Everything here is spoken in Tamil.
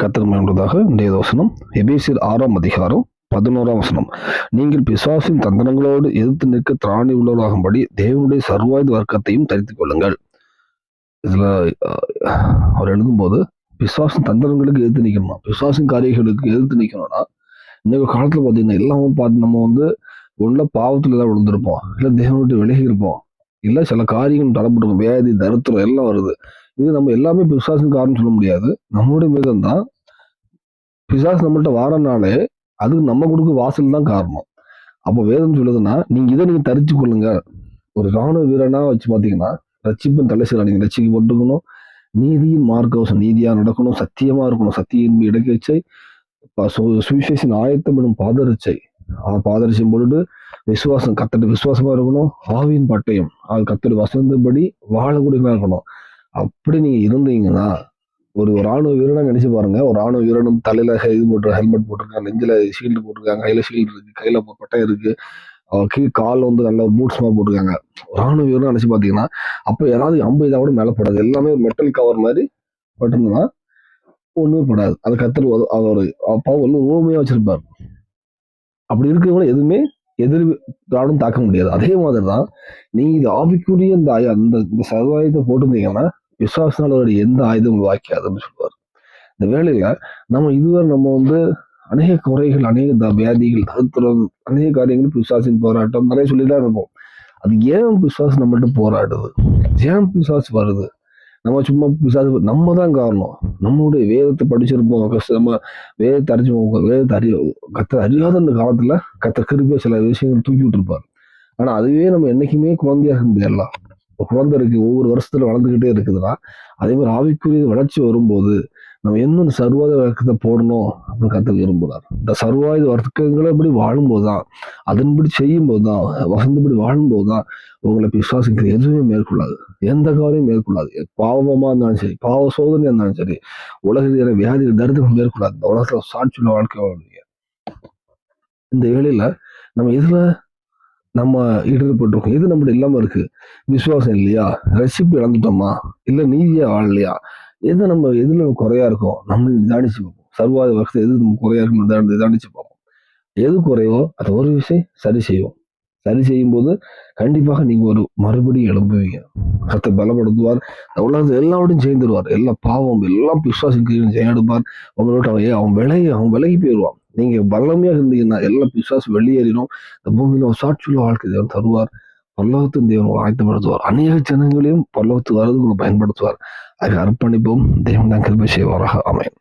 கத்தர் என்பதாக இன்றைய வசனம். எபேசியர் ஆறாம் அதிகாரம் பதினோராம் வசனம். நீங்கள் பிசாசின் தந்திரங்களோடு எதிர்த்து நிற்க திராணி உள்ளவராகும்படி தேவனுடைய சர்வாயுத வர்க்கத்தையும் தரித்துக் கொள்ளுங்கள். இதுல அவர் எழுதும்போது பிசாசின் தந்திரங்களுக்கு எதிர்த்து நிற்கணும் பிசாசின் காரியங்களுக்கு எதிர்த்து நிற்கணும்னா இன்னைக்கு காலத்துல பாத்தீங்கன்னா எல்லாமே பார்த்து நம்ம வந்து ஒண்ணுல பாவத்துல தான் விழுந்திருப்போம். இல்ல தேவனுடைய விலகி இருப்போம். இல்ல சில காரியங்கள் தடப்பட்டிருக்கும் வியாதி தருத்திரம் எல்லாம் வருது. இது நம்ம எல்லாமே பிசாசின் காரணம் சொல்ல முடியாது. நம்மளுடைய மிதம் தான். பிசாஸ் நம்மள்ட்ட வாரனாலே அதுக்கு நம்ம கொடுக்க வாசல் தான் காரணம். அப்போ வேதம் சொல்லுதுன்னா நீங்க இதை நீங்க தரிச்சு கொள்ளுங்க. ஒரு ராணுவ வீரனா வச்சு பாத்தீங்கன்னா ரட்சிப்பின் தலை சில நீங்க ரட்சிக்கு போட்டுக்கணும். நீதியின் மார்க்கவசம் நீதியா நடக்கணும் சத்தியமா இருக்கணும். சத்தியின் இடக்கச்சை சுவிசேஷன் ஆயத்தம் எனும் பாதரிச்சை ஆ பாதரிச்சையும் போட்டுட்டு விசுவாசம் கத்தட்டு விசுவாசமா இருக்கணும். ஆவியின் பட்டயம். ஆள் கத்தடி வசந்தபடி வாழக்கூடியவங்களா இருக்கணும். அப்படி நீங்க இருந்தீங்கன்னா ஒரு ராணுவ வீரனா நினைச்சு பாருங்க. ஒரு ராணுவ வீரனும் தலையில இது போட்டு ஹெல்மெட் போட்டிருக்காங்க நெஞ்சில ஷீல்டு போட்டிருக்காங்க கையில ஷீல்டு இருக்கு கையில பட்டை இருக்கு. கீழ் கால் வந்து நல்ல பூட்ஸ் மாதிரி போட்டிருக்காங்க. ராணுவ வீரன் நினைச்சு பாத்தீங்கன்னா அப்ப யாராவது அம்பு இதா கூட மேல படாது. எல்லாமே மெட்டல் கவர் மாதிரி பட்டிருந்தா ஒண்ணுமே படாது. அது கத்தர் அவர் அப்பா வந்து ஓமையா வச்சிருப்பார். அப்படி இருக்கிறவங்கள எதுவுமே எதிர் ராணும் தாக்க முடியாது. அதே மாதிரி தான் நீங்க இது ஆவிக்குரிய இந்த அந்த இந்த சதுவாயத்தை போட்டிருந்தீங்கன்னா விசுவாசனால அவருடைய எந்த ஆயுதம் வாய்க்காதுன்னு சொல்லுவார் இந்த வேலையில நம்ம இதுவரை நம்ம வந்து அநேக குறைகள் அநேக த- வியாதிகள் தருத்திரம் அநேக காரியங்கள் விசுவாசின் போராட்டம் நிறைய சொல்லி தான் இருப்போம். அது ஏன் விசுவாசம் நம்மள்ட்ட போராடுது? ஏன் பிசாசு வருது? நம்ம சும்மா விசாசி நம்ம தான் காரணம். நம்மளுடைய வேதத்தை படிச்சிருப்போம் கஷ்டம் நம்ம வேதத்தை அறிஞ்சுப்போம் வேதத்தை அறிய கத்த அறியாத அந்த காலத்தில் கத்த கிருப்பிய சில விஷயங்கள் தூக்கி விட்டுருப்பார். ஆனால் அதுவே நம்ம என்னைக்குமே குழந்தையா முடியலாம் குழந்தை இருக்கு ஒவ்வொரு வருஷத்துல வளர்ந்துகிட்டே இருக்குதுன்னா அதே மாதிரி ஆவிக்குரிய வளர்ச்சி வரும்போது நம்ம இன்னும் சர்வாத வழக்கத்தை வர்க்கத்தை போடணும் அப்படின்னு கத்த விரும்புகிறார் இந்த சர்வாயுத வர்க்கங்களை இப்படி வாழும்போது தான் அதன்படி செய்யும்போது தான் வசந்தபடி வாழும்போது தான் உங்களை விசுவாசிக்கிற எதுவுமே மேற்கொள்ளாது. எந்த காரியம் மேற்கொள்ளாது. பாவமா இருந்தாலும் சரி பாவ சோதனையா இருந்தாலும் சரி உலகிற வியாதிகள் தரித்திரம் மேற்கொள்ளாது. இந்த உலகத்துல சாட்சியுள்ள வாழ்க்கை வாழ்க்கைய இந்த வேலையில் நம்ம இதில் நம்ம ஈடுபட்டிருக்கோம் எது நம்மள இல்லாமல் இருக்கு? விசுவாசம் இல்லையா? ரசிப்பு இழந்துட்டோமா? இல்லை நீதியாக வாழலையா எது நம்ம எதில் குறையா இருக்கோம்? நம்ம நிதானிச்சு பார்ப்போம். சர்வாத வருஷத்தை எது நம்ம குறையா இருக்கும் நிதானிச்சு பார்ப்போம். எது குறையோ அதை ஒரு விஷயம் சரி செய்வோம் சரி செய்யும் போது கண்டிப்பாக நீங்க ஒரு மறுபடியும் எழும்புவீங்க. கத்தை பலப்படுத்துவார். உலகத்தை எல்லாவற்றையும் சேர்ந்துருவார். எல்லா பாவம் எல்லாம் பிசுவாசிக்கு ஜெயெடுப்பார் உங்களோட அவன் ஏ- அவன் விலகி அவன் விலகி போயிடுவான். நீங்க பலமையாக இருந்தீங்கன்னா எல்லா பிசுவாசம் வெளியேறிடும். இந்த பூமியில ஒரு சாட்சியுள்ள வாழ்க்கை தேவன் தருவார். பல்லவத்தின் தேவன் ஆயத்தப்படுத்துவார். அநேக ஜனங்களையும் பல்லவத்துக்கு வரதுக்கு பயன்படுத்துவார். அதை அர்ப்பணிப்போம். தேவன் தான் கிருபை செய்வாராக. அமையும்